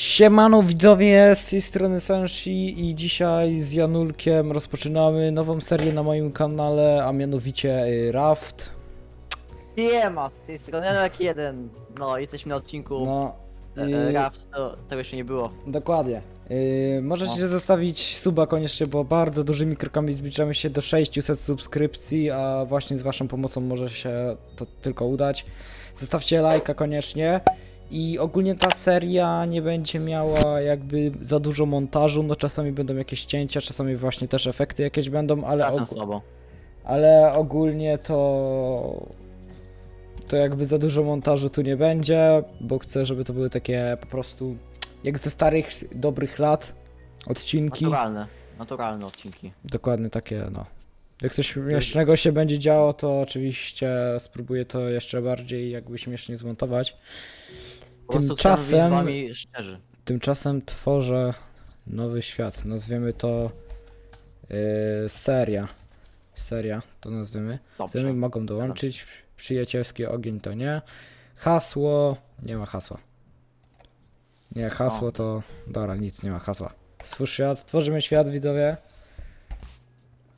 Siemano widzowie, z tej strony Sanshi i dzisiaj z Janulkiem rozpoczynamy nową serię na moim kanale, a mianowicie y, Raft. Siema, z tej strony Janek 1. No, jesteśmy na odcinku No, no, y, Raft, to tego jeszcze nie było. dokładnie. Y, możecie No. zostawić suba koniecznie, bo bardzo dużymi krokami zbliżamy się do 600 subskrypcji, a właśnie z waszą pomocą może się to tylko udać. Zostawcie lajka koniecznie. I ogólnie ta seria nie będzie miała jakby za dużo montażu, no czasami będą jakieś cięcia, czasami właśnie też efekty jakieś będą, ale, Czasem ogó- słabo. ale ogólnie to to jakby za dużo montażu tu nie będzie, bo chcę, żeby to były takie po prostu jak ze starych, dobrych lat odcinki. Naturalne, naturalne odcinki. Dokładnie takie, no. Jak coś śmiesznego się będzie działo, to oczywiście spróbuję to jeszcze bardziej jakby śmiesznie zmontować. Po prostu chcemy być Tymczasem- z wami szczerzy. Tymczasem tworzę nowy świat. Nazwiemy to yy, seria. Seria to nazwiemy. Dobrze. Mogą dołączyć. Przyjacielski ogień to nie. Hasło. Nie ma hasła. Nie, hasło O. to. Dobra, nic, nie ma hasła. Stwórz świat, tworzymy świat, widzowie.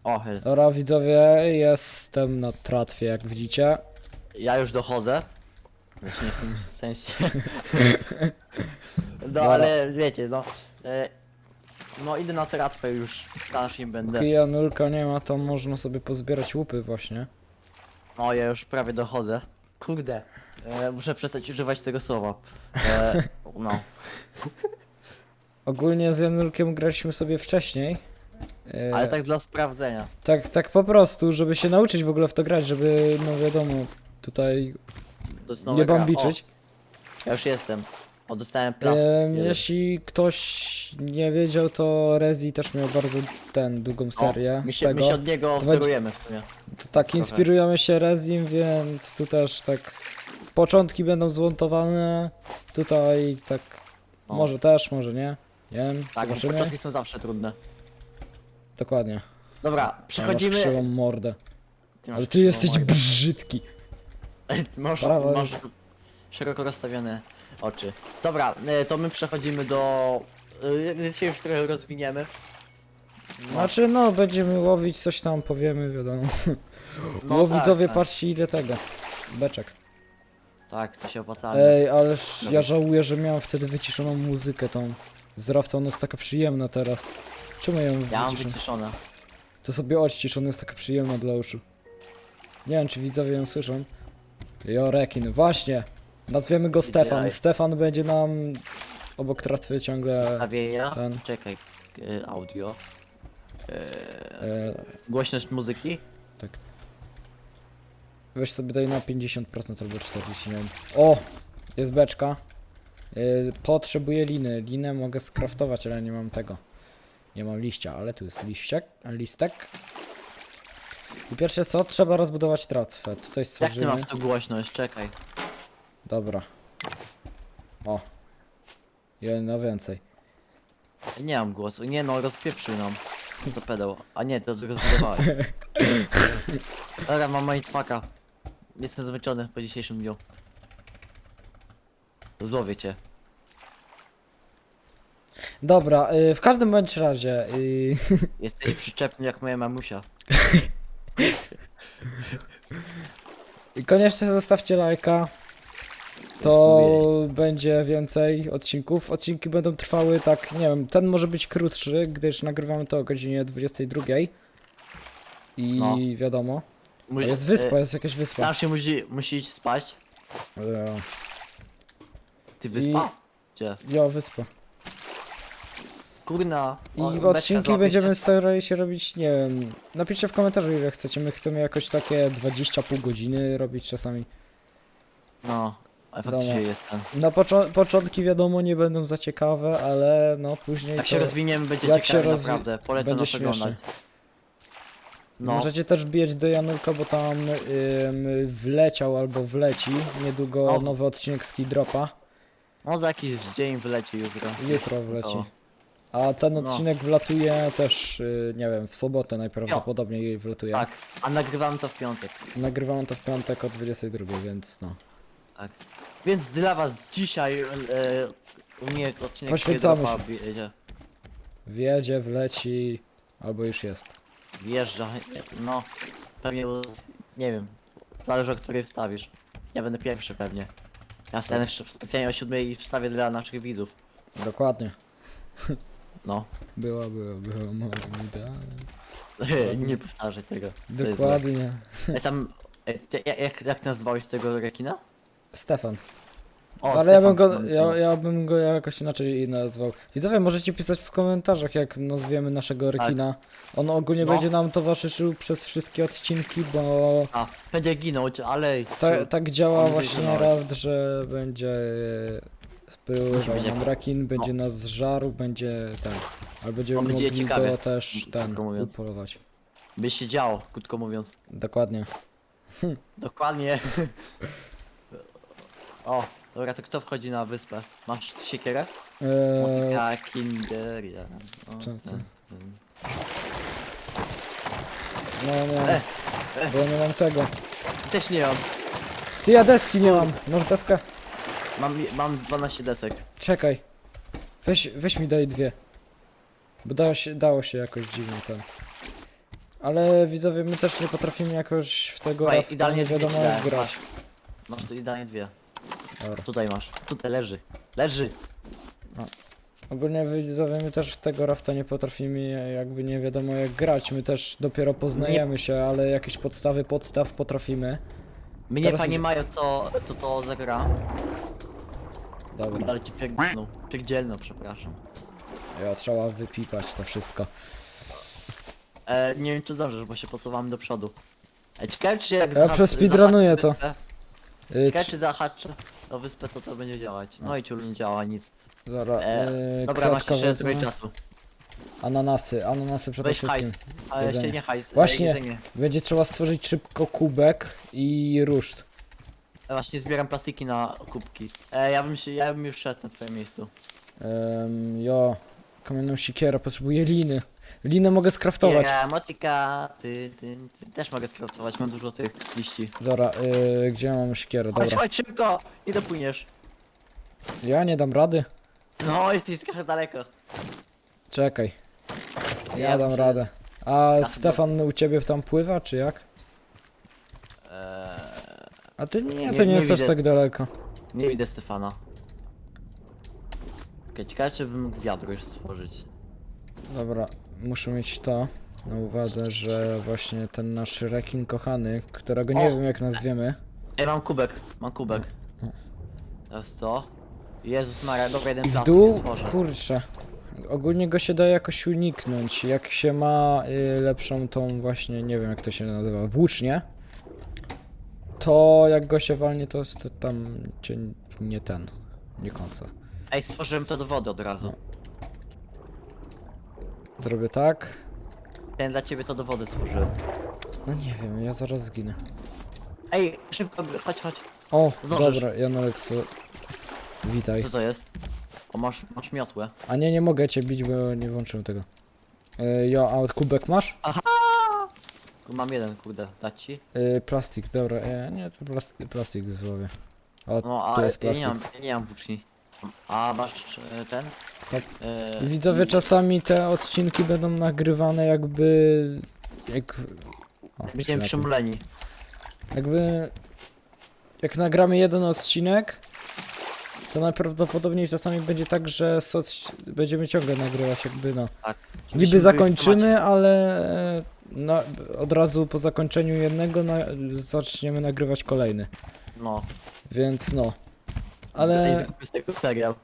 O, jest. Dobra, widzowie, jestem na tratwie, jak widzicie. Ja już dochodzę. Właśnie w tym sensie. No, ale wiecie, no. E, no, idę na tratwę już. Starszy będę. Póki Janulka nie ma, to można sobie pozbierać łupy właśnie. No, ja już prawie dochodzę. Kurde. E, muszę przestać używać tego słowa. E, no. Ogólnie z Janulkiem graliśmy sobie wcześniej. E, Ale tak dla sprawdzenia. Tak, tak po prostu, żeby się nauczyć w ogóle w to grać, żeby, no wiadomo, tutaj To jest nie gra. bambiczyć. O, ja już jestem. O, dostałem. Em, jeśli ktoś nie wiedział, to Rezi też miał bardzo ten, długą serię my, z się, my tego. się od niego To wzorujemy w sumie. To tak, inspirujemy się Rezim, więc tu też tak początki będą zmontowane. Tutaj tak, O. może też, może nie. Nie wiem, Tak, bo zobaczymy. początki są zawsze trudne. Dokładnie. Dobra, masz przechodzimy. krzywą mordę. masz Ale ty krzywą jesteś mordę. brzydki. Masz, Brawo. masz szeroko rozstawione oczy. Dobra, e, to my przechodzimy do... e, się już trochę rozwiniemy. No, Znaczy no, będziemy łowić coś tam, powiemy, wiadomo. no Bo tak, widzowie, tak, patrzcie ile tego. Beczek. Tak, to się opłacalne. Ej, ależ ja żałuję, że miałem wtedy wyciszoną muzykę tą. Z Rafta ona jest taka przyjemna teraz. Czemu ją ja mam wyciszę? wyciszone. To sobie odcisz, ona jest taka przyjemna dla uszu. Nie wiem, czy widzowie ją słyszą. Jo, rekin, właśnie. Nazwiemy go Stefan. Stefan będzie nam obok tratwy ciągle... Ustawienia. ten. Czekaj. e, Audio. E, E, Głośność muzyki. weź sobie daj na 50% albo 40%, nie wiem. O! Jest beczka. E, potrzebuję liny. Linę mogę skraftować, ale nie mam tego. Nie mam liścia, ale tu jest liściek, listek. I pierwsze co? Trzeba rozbudować tratwę. Tutaj Jak ty stworzymy. masz tu głośność? Czekaj. Dobra. O. Jedno więcej. Nie mam głosu. Nie no, rozpieprzył nam. To pedał. A nie, to tylko. Dobra, mam mindfucka. Jestem zmęczony po dzisiejszym dniu. Złowię cię. Dobra, y, w każdym bądź razie. y, Jesteś przyczepny jak moja mamusia. I koniecznie zostawcie lajka. To będzie więcej odcinków. Odcinki będą trwały tak, nie wiem, ten może być krótszy, gdyż nagrywamy to o godzinie 22. I No. wiadomo. Mu- Jest wyspa, e, jest jakaś wyspa. Sam się musi, musi iść spać. E, Ty wyspa? Gdzie? Jo, wyspa. Kurna. I o, odcinki złapie będziemy się. starali się robić, nie wiem, napiszcie w komentarzu ile chcecie, my chcemy jakoś takie 20 pół godziny robić czasami. No, ale Dobra. faktycznie jest ten. Na poczo- początki wiadomo nie będą za ciekawe, ale no później Jak to się rozwiniemy będzie jak ciekawe się rozwi- naprawdę. Polecam nas oglądać. No, Możecie też bijać do Janulka, bo tam ym, wleciał albo wleci niedługo No. nowy odcinek z Dropa. może jakiś dzień wyleci jutro. Jutro wleci. To- A ten No. odcinek wlatuje też, y, nie wiem, w sobotę najprawdopodobniej wlatuje. Tak, a nagrywamy to w piątek. Nagrywamy to w piątek o 22, więc no. Tak. Więc dla was dzisiaj e, U mnie odcinek Poświęcamy Skydropa jedzie. Wjedzie, wleci, albo już jest. Wjeżdża, no. Pewnie, nie wiem. Zależy o której wstawisz. Ja będę pierwszy pewnie. Ja wstanę jeszcze specjalnie o siódmej i wstawię dla naszych widzów. Dokładnie. No. Była, była, była moja nie powtarzaj tego. To jest Dokładnie. Ej, tam... Ej, ty, jak, jak, nazwałeś tego rekina? Stefan. O, Ale ja bym, Stefan, go, no, ja, no. ja bym go jakoś inaczej nazwał. Widzowie, możecie pisać w komentarzach, jak nazwiemy naszego rekina. On ogólnie No. będzie nam towarzyszył przez wszystkie odcinki, bo A, będzie ginąć, ale... ta, tak działa On będzie właśnie ginął. Że będzie będzie- nam rekin, będzie nas żarł, będzie ten. Ale będziemy On będzie mogli ciekawy, go też ten krótko mówiąc. upolować. By się działo, krótko mówiąc. Dokładnie. Dokładnie. o, dobra, to kto wchodzi na wyspę? Masz siekierę? Eee, Monika Kinderia. O, co, co? no nie, E, bo ja nie mam tego. Też nie mam. Ty ja deski nie mam. Może deska? Mam, mam 12 decek. Czekaj. Weź, weź mi daj dwie. Bo dało się, dało się jakoś dziwnie ten. Ale widzowie, my też nie potrafimy jakoś w tego Słuchaj, rafta idealnie nie dwie wiadomo ci jak dałem, grać. Masz tu idealnie dwie. Dobra. Tutaj masz. Tutaj leży. Leży. Ogólnie widzowie, my też w tego rafta nie potrafimy jakby nie wiadomo jak grać. My też dopiero poznajemy się, ale jakieś podstawy podstaw potrafimy. Mnie Teraz panie mają co, co to za gra. Dobra, Ale ci pierdzielną. Pierdzielną, przepraszam. ja trzeba wypipać to wszystko. E, nie wiem czy zdążysz, bo się posuwam do przodu. E, ciekawe czy jak Ja zahac- przespeedrunuję zahaczę to. wyspę- Y, Ciekawe czy o wyspę to to będzie działać. No i ciul nie działa nic. Dobra, E, y, Dobra, masz kwiatka jeszcze trochę czasu. Ananasy, ananasy przede Weź wszystkim. hajs. Ale Jedzenie. jeszcze nie hajs. e, Właśnie. Jedzenie. Będzie trzeba stworzyć szybko kubek i ruszt. Właśnie zbieram plastiki na kubki. E, ja bym się, ja bym już szedł na twoim miejscu. Um, jo, kamienną sikierę, potrzebuję liny. Linę mogę skraftować. Ja, motika, ty, ty, ty, też mogę skraftować, mam dużo tych liści. Dobra, y, gdzie mam siekierę? Chodź, Dobra. chodź szybko! Nie dopłyniesz. Ja nie dam rady. No, jesteś trochę daleko. Czekaj. Ja dam radę. A Stefan u ciebie tam pływa, czy jak? A ty nie, to nie, nie jest aż widzę. tak daleko. nie widzę Stefana. Okej, ciekawe czy bym mógł wiadro już stworzyć. Dobra, muszę mieć to na uwadze, że właśnie ten nasz rekin kochany, którego nie O! wiem jak nazwiemy. Ej, mam kubek, mam kubek. Teraz to. Jezus Maria, dobra, jeden w plastik dół, stworzę. kurczę. Ogólnie go się da jakoś uniknąć. Jak się ma y, lepszą tą właśnie, nie wiem jak to się nazywa, włócznię, to jak go się walnie, to, to tam cię nie ten, nie kąsa. Ej, stworzyłem to do wody od razu. Zrobię tak. Ten dla ciebie to do wody stworzyłem. No nie wiem, ja zaraz zginę. Ej, szybko, chodź, chodź. O, Zdążysz. dobra, Janoleksu. Witaj. Co to jest? O, masz, masz miotłę. A nie, nie mogę cię bić, bo nie włączyłem tego. E, ja, a kubek masz? Tu mam jeden, kurde, dać ci? E, plastik, dobra, e, nie, to plastik, plastik złowię. O, No, a jest ja nie mam, ja nie mam włóczni. A masz e, ten? Hop. E, Widzowie, czasami te odcinki będą nagrywane jakby... Jak... O, Będziemy tym. przymuleni. Jakby... Jak nagramy jeden odcinek, to najprawdopodobniej czasami będzie tak, że soc... będziemy ciągle nagrywać jakby no. Tak. Niby Żebyśmy byli w zakończymy, ale na, od razu po zakończeniu jednego na, zaczniemy nagrywać kolejny. No. Więc no. Ale z tego serial.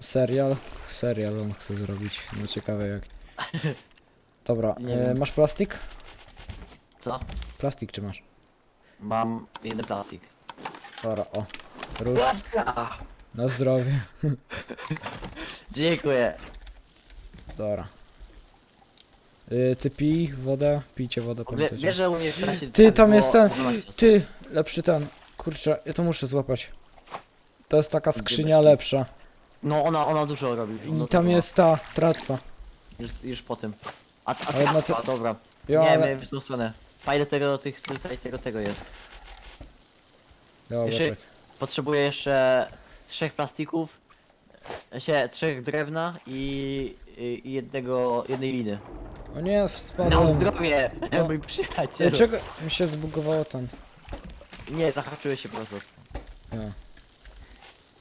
serial, serial on chce zrobić. No ciekawe jak. Dobra, Nie e, wiem. masz plastik? Co? Plastik czy masz? Mam jeden plastik. Dobra, o. Róż. Na zdrowie. Dziękuję. Dobra. Y, ty pij wodę, pijcie wodę, Wie, pamiętajcie. wiesz, że u mnie w klasie Ty, tak tam jest ten- 12 osób. Ty, lepszy ten. Kurczę, ja to muszę złapać. To jest taka skrzynia lepsza. No, ona, ona dużo robi. Ona I tam dużo. jest ta tratwa. Już, już po tym. A, a, Ale a, na to- a dobra. Jo, nie, ale... w tą stronę. Fajne tego do tych, tutaj tego, tego jest. Dobra, Jeszcze-. Potrzebuję jeszcze trzech plastików się trzech drewna i, i, i jednego, jednej liny. O nie, Na spadłem. zdrowie, No. mój przyjaciel. Dlaczego mi się zbugowało tam? Nie, zahaczyłeś się po prostu. Ja.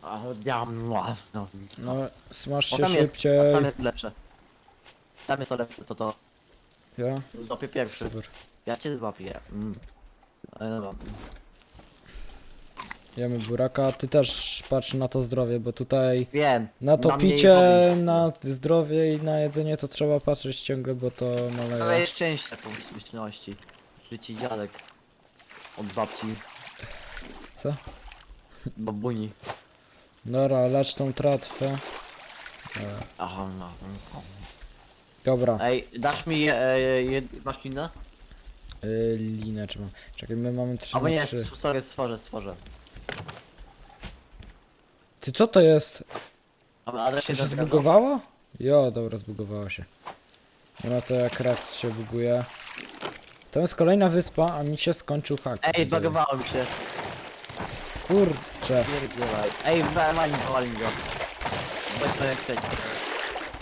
A, ja, no, no. No, smaż O, się tam jest, szybciej. tam jest lepsze. Tam jest to lepsze, to to. Ja? Złapię pierwszy. Super. Ja cię złapię. Mm. Ale dobra. Jemy buraka, ty też patrz na to zdrowie, bo tutaj Wiem. na to mniej picie, wody. na zdrowie i na jedzenie to trzeba patrzeć ciągle, bo to maleje. Miałeś szczęścia pomyślności. Że ci dziadek z- od babci, Co? babuni. Dobra, lecz tą tratwę. Aha, no. no. Dobra, Ej, dasz mi e, jed... masz linę? y, linę trzymam. Czekaj, my mamy 3 Albo na nie, 3. sorry, stworzę, stworzę. Ty co to jest? Dobra, To się się zgadza. zbugowało? Jo, dobra, zbugowało się. Nie ma to jak raft się buguje. To jest kolejna wyspa, a mi się skończył hak. Ej, widzowie. zbagowałem się. Kurczę. Ej, walnij go, walnij go. Bądź jak chcecie.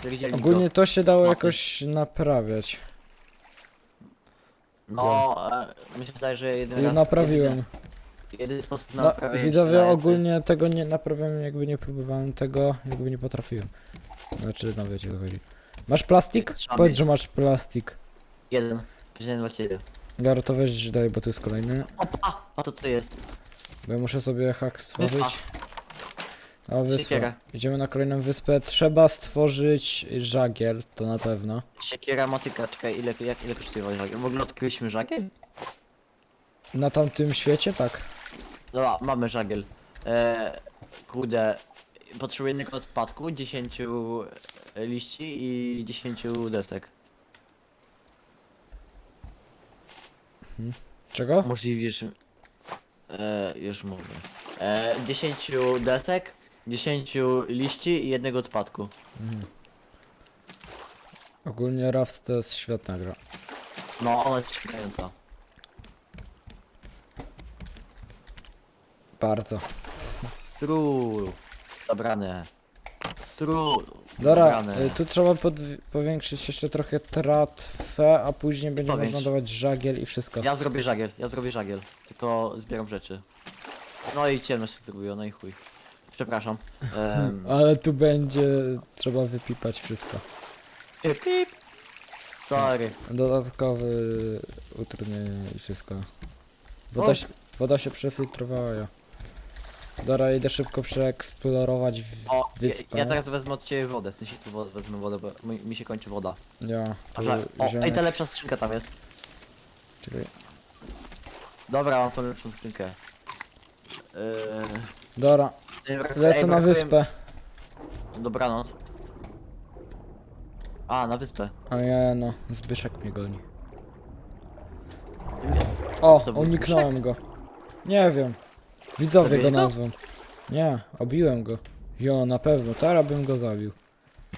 Widzieli Ogólnie go. to się dało jakoś naprawiać. No, e, mi się wydaje, że jeden Ja raz... naprawiłem. Jedyny, sposób na No, naprawienie widzowie, ogólnie tego nie naprawiałem, jakby nie próbowałem tego, jakby nie potrafiłem. Znaczy, no wiecie o co chodzi. Masz plastik? Trzeba Powiedz, mieć. że masz plastik. Jeden. Specjalnie dla ciebie. Gara, to weź daj, bo tu jest kolejny. Opa! A to co jest? Bo ja muszę sobie hak stworzyć. Wyspa. O, wyspa. Siekiera. Idziemy na kolejną wyspę. Trzeba stworzyć żagiel, to na pewno. Siekiera, motyka, czekaj, ile, jak, ile kosztuje żagiel? W ogóle odkryliśmy żagiel? Na tamtym świecie? Tak. Dobra, mamy żagiel. E, kurde, potrzebuję jednego odpadku, 10 liści i 10 desek. Czego? Możliwisz. E, już mówię. E, 10 desek, 10 liści i jednego odpadku. Mhm. Ogólnie Raft to jest świetna gra. No, ona jest ciekająca. Bardzo. Sról. Zabrane. Sról. Dobra, Zabrane. y, tu trzeba powiększyć jeszcze trochę tratwę, a później będzie Powiększ. można dawać żagiel i wszystko. Ja zrobię żagiel, ja zrobię żagiel. Tylko zbieram rzeczy. No i ciemność się zrobiło, no i chuj. Przepraszam. Ale tu będzie trzeba wypipać wszystko. pip, pip. Sorry. Dodatkowe utrudnienie i wszystko. Woda, O. się, woda się przefiltrowała, ja. Dobra, idę szybko przeeksplorować w O, ja, wyspę. ja teraz wezmę od ciebie wodę, w sensie tu wo- wezmę wodę, bo mi, mi się kończy woda. Ja, tu Dobra, o, ej, ta lepsza skrzynka tam jest. czekaj. Dobra, mam tą lepszą skrzynkę. Yy, Dobra, lecę ej, na brakuje- wyspę. Dobranoc. A, na wyspę. A ja no, Zbyszek mnie goni. O, To był uniknąłem go. Nie wiem. Widzowie go Zabiłeś go? nazwą. Nie, obiłem go. Jo, na pewno, teraz bym go zabił.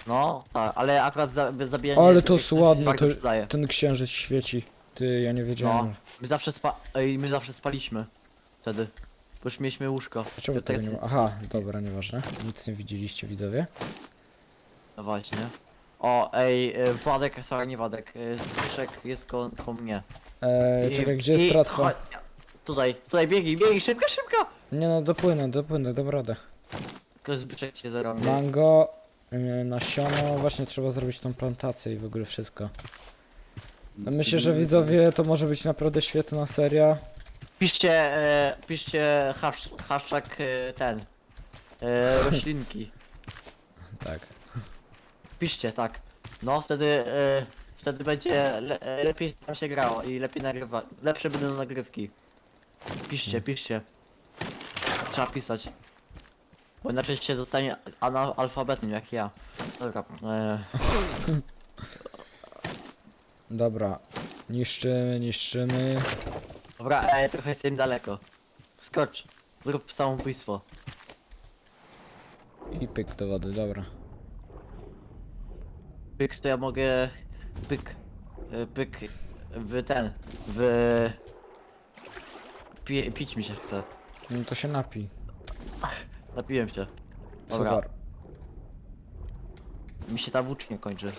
No, tak, ale akurat za, zabijanie... Ale to jest ładne, to-. Ten księżyc świeci. Ty, ja nie wiedziałem. No, my zawsze spa... Ej, my zawsze spaliśmy. Wtedy. Bo już mieliśmy łóżko. To tego nie ma? Aha, dobra, nieważne. Nic nie widzieliście, widzowie. No właśnie. O, ej, y, Władek, sorry, nie Władek, y, Zbyszek jest ko, ko mnie. Eee, czekaj, gdzie jest tratwa? Tutaj, tutaj biegnij, biegnij, szybko, szybko! Nie no, dopłynę, dopłynę, dam radę. Tylko Zbyszek cię zarobi. Mango, yy, nasiono, właśnie trzeba zrobić tą plantację i w ogóle wszystko. No Myślę, że widzowie to może być naprawdę świetna seria. Piszcie, e, piszcie hasz, hashtag e, ten. E, roślinki. Tak. Piszcie, tak. No, wtedy, e, wtedy będzie le, e, lepiej tam się grało i lepiej nagrywa. Lepsze będą nagrywki. Piszcie, piszcie. Trzeba pisać. Bo inaczej się zostanie analfabetem jak ja. Dobra. E, Dobra. Niszczymy, niszczymy. dobra, e, trochę jestem daleko. Skocz. Zrób samobójstwo. I pyk do wody, dobra. Pyk, to ja mogę... Pyk. e, Pyk. W ten. W... Pi, pić mi się chce. No to się napij. Napiłem się. Dobra. Super. mi się ta włócznia kończy.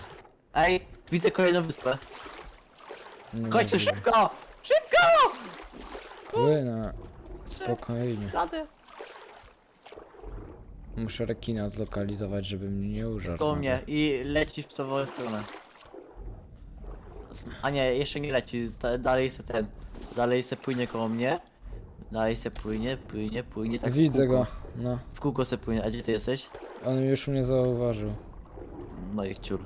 Ej, widzę kolejną wyspę. Nie Kończę szybko! Szybko! Płynę. Spokojnie. Jadę. Muszę rekina zlokalizować, żeby mnie nie użarł. Koło mnie i leci w całą stronę. A nie, jeszcze nie leci, sta- dalej se ten. Dalej se płynie koło mnie. Dalej se płynie, płynie, płynie, tak w Widzę kółko. go. No. W kółko se płynie, a gdzie ty jesteś? On już mnie zauważył. No i ciur.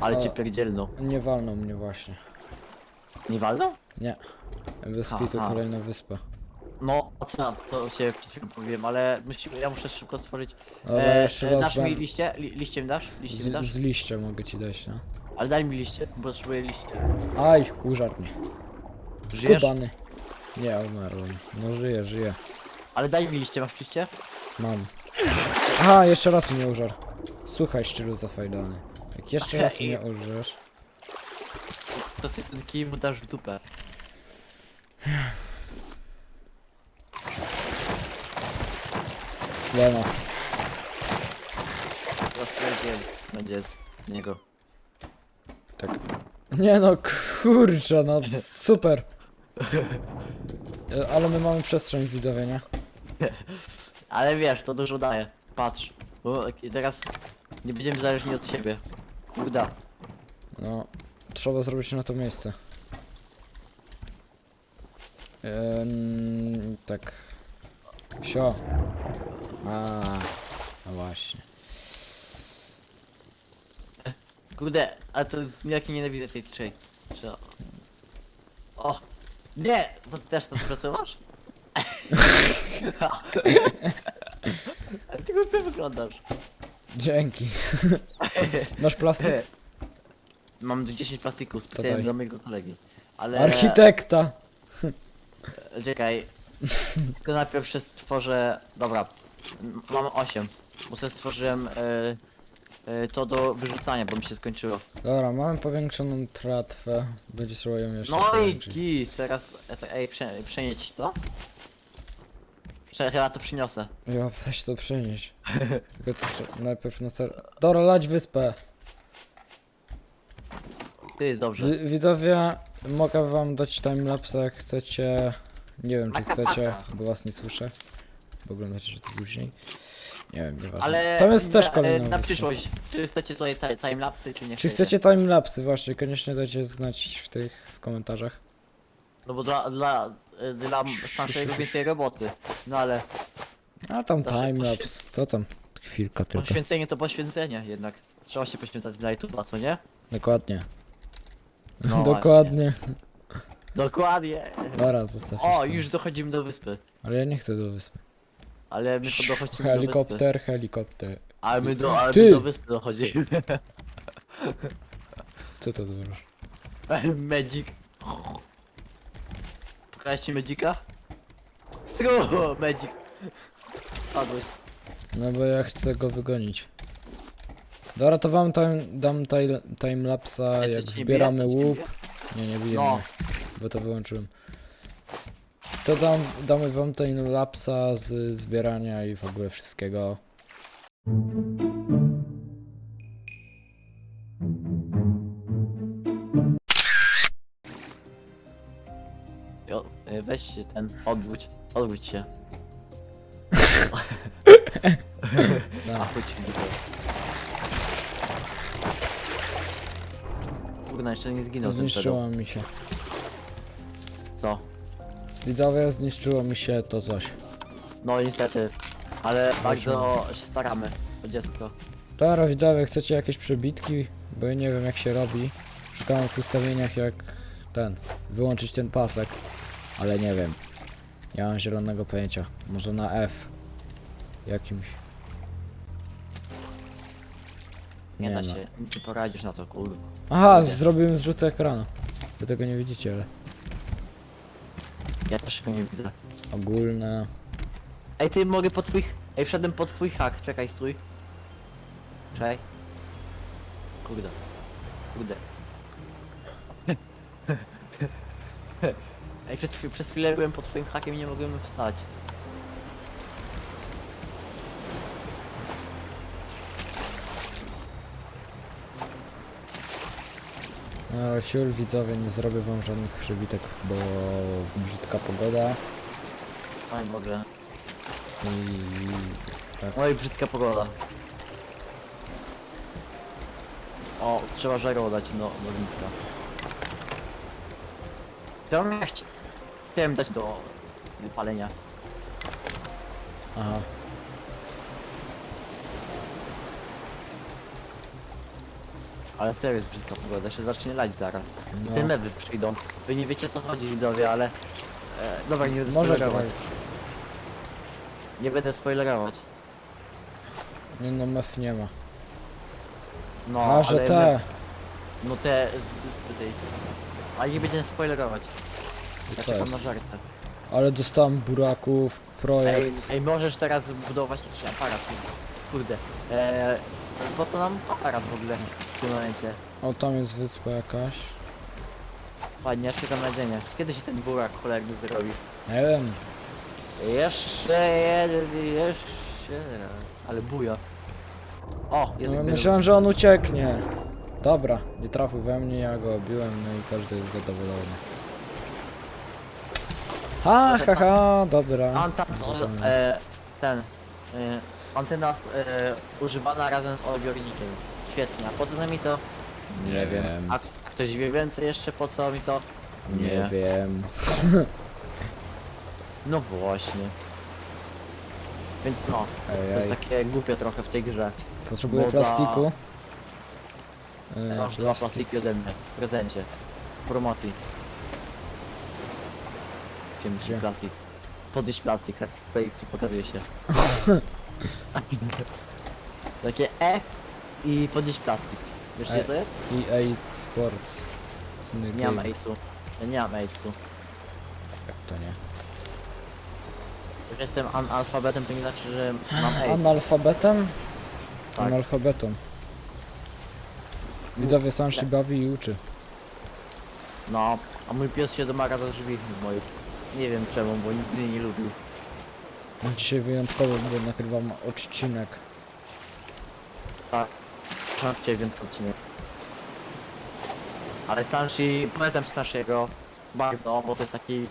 Ale O. cię pierdzielną. Nie walnął mnie właśnie. Nie walną? Nie. Wyspy to Aha. kolejna wyspa. No, a co na to się przed chwilą powiem, ale musimy, ja muszę szybko stworzyć. Dobra, E, jeszcze raz dasz mi będę- liście? Li, liście mi dasz? Liście mi Z, dasz? z liścia mogę ci dać, no. Ale daj mi liście, bo potrzebuję liście. Aj, użarł mnie. Żyjesz? Skubany. Nie, umarłem. No żyję, żyję. Ale daj mi liście, masz liście? Mam. Aha, jeszcze raz mnie użar. Słuchaj, szczylu zafajdany. Jak jeszcze raz mnie użrasz... To ty ten kij mu dasz w dupę. Lena. Rozpowiedziel będzie z niego. Tak. Nie no, kurczę, no super. E, Ale my mamy przestrzeń widzowie, nie? Ale wiesz, to dużo daje. Patrz. Bo teraz nie będziemy zależni od siebie. Uda. No, trzeba zrobić na to miejsce. Ehm, tak. Sio. A, no właśnie. Kurde, ale to jest jakie nienawidzę tej trzej. O! Nie! To ty też tam pracowasz? Ale ty głupio wyglądasz. Dzięki. Masz plastik? Mam tu 10 plastików specjalnie daj. dla mojego kolegi. Ale... Architekta! Czekaj. Tylko najpierw się stworzę... Dobra. M- Mam 8. Bo sobie stworzyłem e, e, to do wyrzucania, bo mi się skończyło. Dobra, mamy powiększoną tratwę. Będzie trzeba ją jeszcze No i powiększyć. git, teraz... e, Ej, prze, przenieść to? Prze, chyba to przyniosę. Ja, weź to przenieść. Tylko to najpierw na ser... Dobra, lać wyspę. To jest dobrze. Wi- widzowie, mogę wam dać timelapse jak chcecie. Nie wiem czy chcecie, bo was nie słyszę. Bo oglądacie to później. Nie wiem, nieważne. Ale Tam jest też na, kolejna na przyszłość. Czy chcecie tutaj ti- timelapsy, czy nie Czy chcecie timelapsy właśnie? Koniecznie dajcie znać w tych w komentarzach. No bo dla, dla, e, dla naszego więcej roboty. No ale A tam Zawsze timelapse, to tam chwilka tylko. poświęcenie to poświęcenie jednak. Trzeba się poświęcać dla YouTube'a, co nie? Dokładnie. No Dokładnie. Dokładnie. Dobra, zostaw. O, już dochodzimy do wyspy. Ale ja nie chcę do wyspy. Ale my to dochodzimy do wyspy. Helikopter, helikopter. Ale my do, ale Ty! my do wyspy dochodzimy. Co to dużo? Magic. Pokażcie Magica? Stru, Magic. Padłeś. No bo ja chcę go wygonić. Dobra, to wam time, dam time, timelapsa to jak zbieramy bije? To łup. bije? Nie, nie biję No. bo to wyłączyłem. To dam, damy wam timelapsa z zbierania i w ogóle wszystkiego. Jo, y, weź się ten, odwróć, odwróć się. A chodź w dupę. Kurna, jeszcze nie zginął ten pedał. Zniszczyło mi się. Co? Widzowie, zniszczyło mi się to coś. No niestety. Ale bardzo się staramy o dziecko. Dobra, widzowie, chcecie jakieś przebitki? Bo ja nie wiem jak się robi. Szukałem w ustawieniach jak ten, wyłączyć ten pasek. Ale nie wiem. Nie mam zielonego pojęcia. Może na F. Jakimś. Nie, Nie da ma. się, nic nie poradzisz na to, kurwa. Aha, zrobiłem zrzut ekranu. Wy tego nie widzicie, ale też go nie widzę. ogólne. Ej, ty mogę po twoich... Ej, wszedłem po twój hak, czekaj, stój. Czekaj. Kurde. Kurde. Ej, przed, chwi- przez chwilę byłem pod twoim hakiem i nie mogłem wstać. No, ciul widzowie, nie zrobię wam żadnych przebitek, bo brzydka pogoda Oj, w ogóle. i tak. Oj, brzydka pogoda. O, trzeba żaru dać do ogniska. Ja chci- chciałem dać do palenia. Aha. Ale serio jest brzydka pogoda, się zacznie lać zaraz. No. Te mewy przyjdą. Wy nie wiecie co chodzi widzowie, ale... E, dobra, nie będę Może spoilerować. Nie będę spoilerować. Nie no, mef nie ma. No, A, że ale te. me- No te z, z tej. Ale nie będziemy spoilerować. Ja Co czekam jest? na żartę. Ale dostałem buraków, projekt. Ej, ej, możesz teraz budować jakiś aparat. Kurde. E, po co nam aparat w ogóle w tym momencie? O, tam jest wyspa jakaś. Ładnie, ja czekam na jedzenie. Kiedy się ten burak cholerny zrobi? Nie wiem. Jeszcze jeden, jeszcze... Ale buja. O, jest No, myślałem, że on ucieknie. Dobra, nie trafił we mnie, ja go obiłem, no i każdy jest zadowolony. Ha, ha, ha, dobra. Antan, e, ten, e, antena e, używana razem z odbiornikiem. Świetnie, a po co mi to? Nie wiem. A, a ktoś wie więcej jeszcze po co mi to? Nie wiem. No właśnie. Więc no, to Ej, jest ej. takie głupie trochę w tej grze. Potrzebuję bo za- plastiku. Ja E, Masz dwa plastik. plastiki ode mnie, w prezencie. W promocji. Gdzie? plastik? Podnieś plastik, tak tutaj pokazuje się. Takie E i podnieś plastik. Wiesz E. gdzie to jest? EA Sports. Nie mam game. AIDS-u. Ja nie mam AIDS-u. Jak to nie? Jak jestem analfabetem, to nie znaczy, że mam AIDS. Analfabetem? Tak. Analfabetą. Widzowie sam się bawi i uczy. No, a mój pies się domaga do drzwi moich. Nie wiem czemu, bo nigdy nie lubił. Dzisiaj wyjątkowo, bo nagrywam odcinek. Tak. Cię więc odcinek. Ale Sanshi, polecam Sanshiego bardzo, bo to jest taki...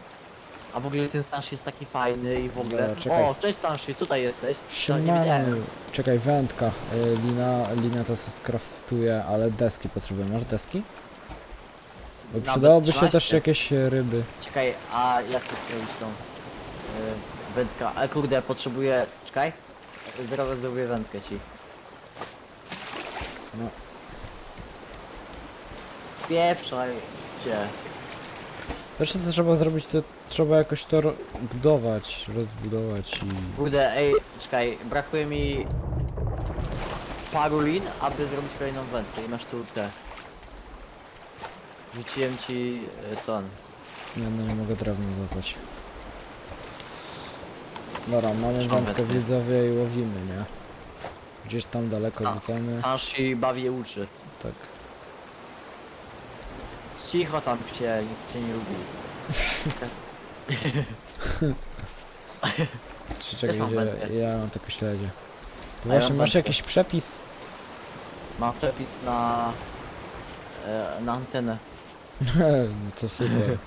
A w ogóle ten Sanshi jest taki fajny i w ogóle... Dobra, czekaj. O, cześć Sanshi, tutaj jesteś. No, nie Siemano. Czekaj, wędka. Y, Lina, lina to se skraftuje, ale deski potrzebuję. Masz deski? Bo Nawet przydałoby się 13. też jakieś e, ryby. Czekaj, a jak to zrobić tą... Yy, wędka, ale kurde, ja potrzebuję... Czekaj. Zrobię, zrobię wędkę ci. No. Pieprzaj cię. Pierwsze co trzeba zrobić, to trzeba jakoś to ro- budować, rozbudować i... Kurde, ej, czekaj, brakuje mi paru lin, aby zrobić kolejną wędkę i masz tu te. Rzuciłem ci e, ton. Nie no, nie mogę drewna złapać. Dobra, mamy wędkę wędkę. widzowie i łowimy, nie? Gdzieś tam daleko rzucamy. Sanshi bawi i uczy. Tak. Cicho tam się, nikt cię nie lubi. Czy czekaj, gdzie ja mam takie śledzie. Ja właśnie mam masz wędkę. jakiś przepis? Mam przepis na... E, na antenę. no to super.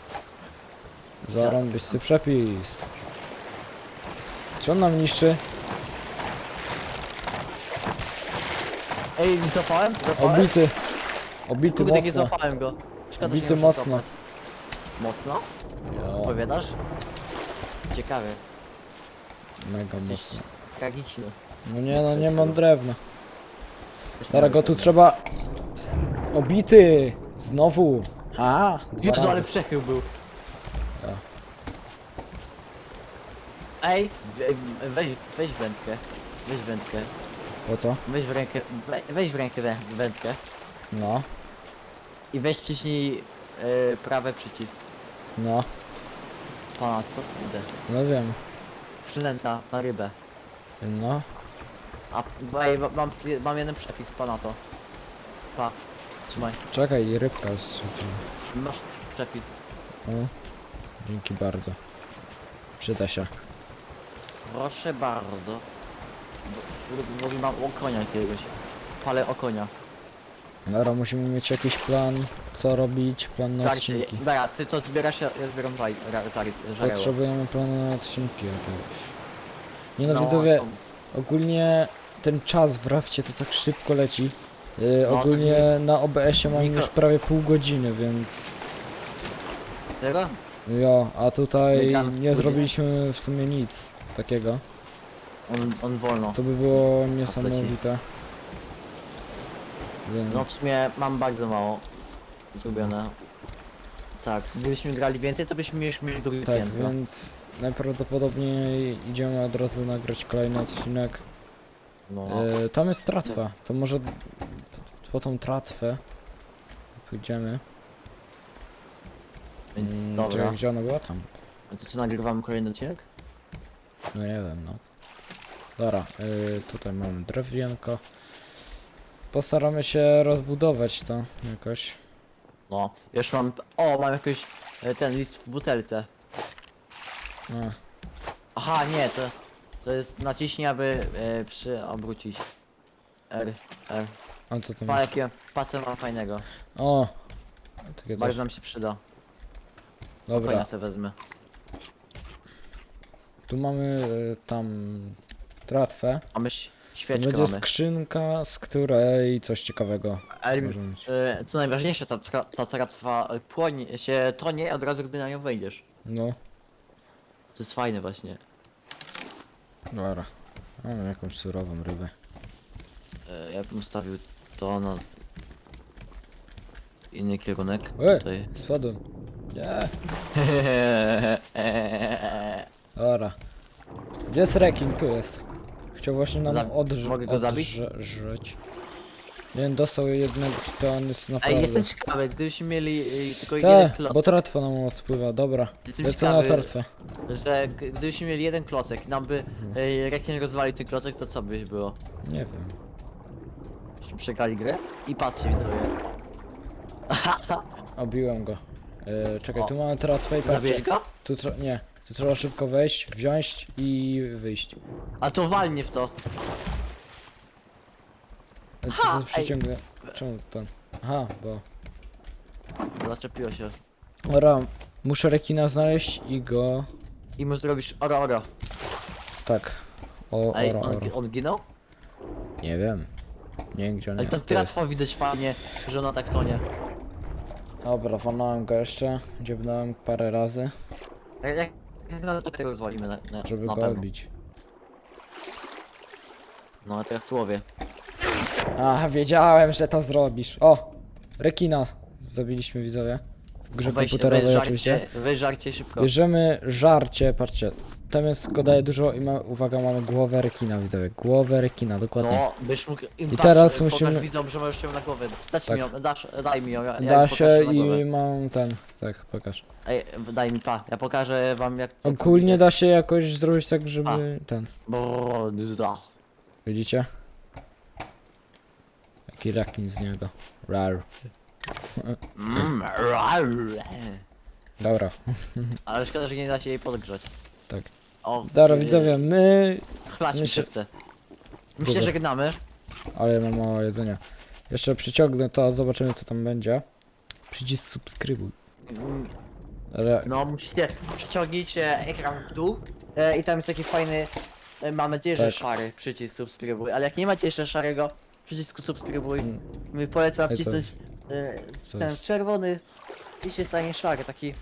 Zarąbisty przepis. Co on nam niszczy? Ej, nie złapałem? Złapałem? Obity. Obity Kurde, nie mocno. złapałem go. Szkoda, że Obity nie muszę mocno. złapać. Mocno? Jo, Powiadasz? Ciekawe. mega mocno. tragiczne. No nie no, nie mam drewna. Dobra, go tu trzeba... Obity! Znowu! A, dwa Jezu, ale razy. przechył był. Ej, we- weź, weź wędkę. Weź wędkę. Po co? Weź w rękę, we- weź w rękę wę- wędkę. No, I weź ciśnij e, prawy przycisk. no, Ponad, to kurde. no wiem. Przynęta na rybę. No, A, ej, ma- mam, mam jeden przepis, pana to. Pa. Trzymaj. czekaj, rybka jest. Masz przepis. O, dzięki bardzo. Przyda się. Proszę bardzo. Ogóle mam okonia jakiegoś. Palę okonia. Dobra, musimy mieć jakiś plan co robić, plan na Starcie, odcinki. dobra, ty to zbierasz, ja ja zbieram żaj, ra- żareło. Potrzebujemy planu na odcinki jakiegoś. Nie no, No, widzowie, to- ogólnie ten czas w rafcie to tak szybko leci. Yy, No, ogólnie tak na OBS-ie mam Niko- już prawie pół godziny, więc... Serio? Jo, a tutaj nie zrobiliśmy w sumie nic takiego. On, on wolno. To by było niesamowite. Więc... No w sumie mam bardzo mało zrobione. Tak, gdybyśmy grali więcej, to byśmy już mieli drugi Tak, piętro. więc najprawdopodobniej idziemy od razu nagrać kolejny odcinek. No, E, tam jest tratwa, to może po tą tratwę pójdziemy. więc Mm, dobra. Czekaj, gdzie ona była? Tam. A to co, nagrywamy kolejny odcinek? No nie wiem, no. Dobra, y, tutaj mamy drewienko. Postaramy się rozbudować to jakoś. No, już mam... O, mam jakiś e, ten list w butelce. A, Aha, nie, to... To jest naciśnij, aby e, przy obrócić. R, R. a co to masz? jakie pacę mam fajnego. O! Takie coś. Bardzo nam się przyda. Konia Dobra, se wezmę. Tu mamy y, tam tratwę. Mamy ś- To świeczkę będzie mamy. skrzynka, z której coś ciekawego Ale, może e, co najważniejsze, ta, tra- ta tratwa e, płonie, się tonie od razu, gdy na nią wejdziesz. No, To jest fajne właśnie. dobra. Mamy jakąś surową rybę. E, ja bym ustawił to na inny kierunek. E! Tutaj. Spadłem. Nie. Dobra. Gdzie jest rekin? Tu jest. Chciał właśnie nam Zab- odrze- mogę go zabić? odrzeć. Nie wiem, dostał jednego, to on jest Ej, naprawdę... jestem ciekawy, gdybyśmy mieli e, tylko jeden Te, klocek, bo tratwa nam odpływa, dobra. Jestem Lecę na ciekawy. że g- gdybyśmy mieli jeden klocek i nam by Mhm. e, rekin rozwalił ten klocek, to co by było? Nie wiem. Byśmy przegrali grę? I patrzcie widzowie. Obiłem go. E, czekaj, O. tu mamy tratwę i patrzcie. Zabiłeś go? Tu trze- nie. Tu trzeba szybko wejść, wziąć i wyjść. A to walnie w to. E, Co Ha, to ej. przyciągnę? Czemu ten? Aha, bo... Zaczepiło się. Dobra, muszę rekina znaleźć i go... I mu zrobisz oro oro. Tak. O, Ej, ora, on, ora. on ginął? Nie wiem. Nie wiem gdzie on Ale ta jest. Tu jest. widać fajnie, że ona tak tonie. Dobra, walnąłem go jeszcze. Dziebnąłem parę razy, Jak, jak, na to tego rozwalimy na, na, żeby na go pewno. odbić. No a teraz słowie. A, wiedziałem, że to zrobisz. O! Rekina zabiliśmy widzowie. W grze Weź- komputerowej weź oczywiście. Weź żarcie szybko. Bierzemy żarcie, patrzcie. Tam jest tylko daje dużo i ma, uwaga, mamy głowę rekina widzowie. Głowę rekina, dokładnie. No, byś mógł im I dasz, teraz pokaż musimy- widzom, że możesz ją na głowę. Dać Tak. mi ją, dasz, daj mi ją, ja, ja da się pokażę na głowę. i mam ten. Tak, pokaż. Ej, daj mi pa, ja pokażę wam jak... jak Ogólnie da się jakoś zrobić tak, żeby ten. Bo, da. Widzicie? Jaki rekin z niego. Rar. Mm, rar. Dobra. Ale szkoda, że nie da się jej podgrzać. Tak. O, Dobra widzowie, my... Chlać mi my się chce. My się żegnamy. Ale mam mało jedzenia. Jeszcze przyciągnę to, zobaczymy co tam będzie. Przycisk subskrybuj. Mm, Ale... No, musicie przyciągnąć e, ekran w dół e, i tam jest taki fajny, e, mam nadzieję, że Tak. szary przycisk subskrybuj, ale jak nie macie jeszcze szarego przycisku subskrybuj, Mm. my polecam Ej, co- wcisnąć e, co ten jest? czerwony i się stanie szary, taki,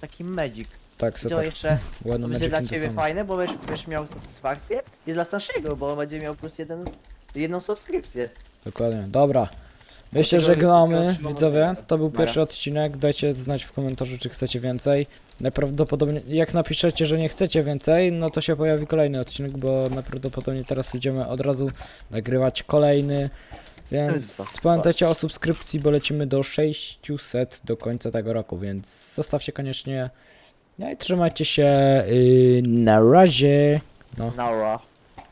taki magic. Tak, I to super. jeszcze to będzie dla ciebie fajne, bo będziesz, będziesz miał satysfakcję i dla starszego, bo będzie miał plus jeden, jedną subskrypcję. Dokładnie. Dobra. My się Dlatego żegnamy, widzowie. To był pierwszy odcinek. Dajcie znać w komentarzu, czy chcecie więcej. Najprawdopodobniej, jak napiszecie, że nie chcecie więcej, no to się pojawi kolejny odcinek, bo najprawdopodobniej teraz idziemy od razu nagrywać kolejny. Więc Insta. pamiętajcie o subskrypcji, bo lecimy do 600 do końca tego roku, więc zostawcie koniecznie. No i trzymajcie się. Yy, na razie. No. Nara.